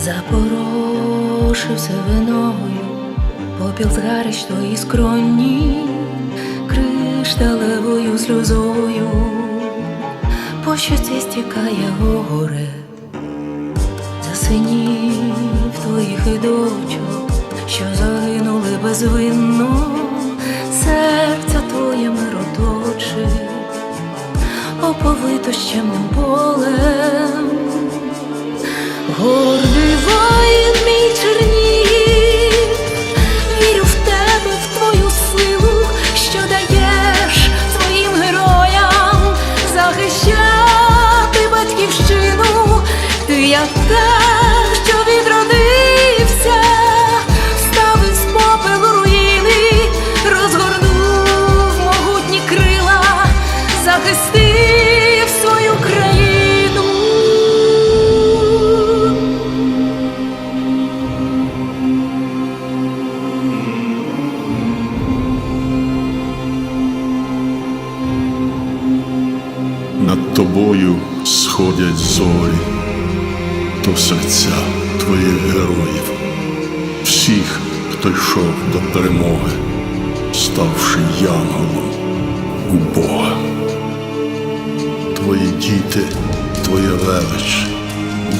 Запорошився виною, попіл згарищ твої скроні, кришталевою сльозою, по щоці стікає горе, за синів твоїх і дочок, що загинули безвинно, серця твоє мироточе, оповито щемним полем. Гордий воїн мій Чернігів, вірю в тебе, в твою силу, що даєш своїм героям захищати батьківщину. Ти як те, Над тобою сходять зорі, то серця твоїх героїв, всіх, хто йшов до перемоги, ставши янголом у Бога. Твої діти, твоя велич,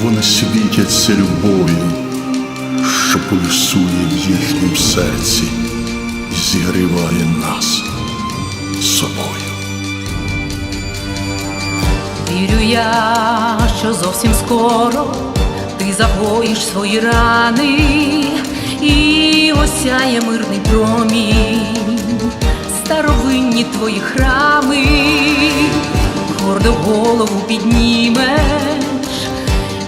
вони світяться любов'ю, що пульсує в їхнім серці і зігріває нас я, що зовсім скоро ти загоїш свої рани і осяє мирний промінь, старовинні твої храми, гордо голову піднімеш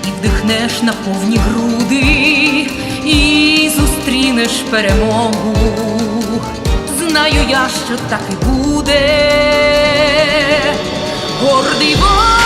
і вдихнеш на повні груди, і зустрінеш перемогу. Знаю я, що так і буде. Гордий воїн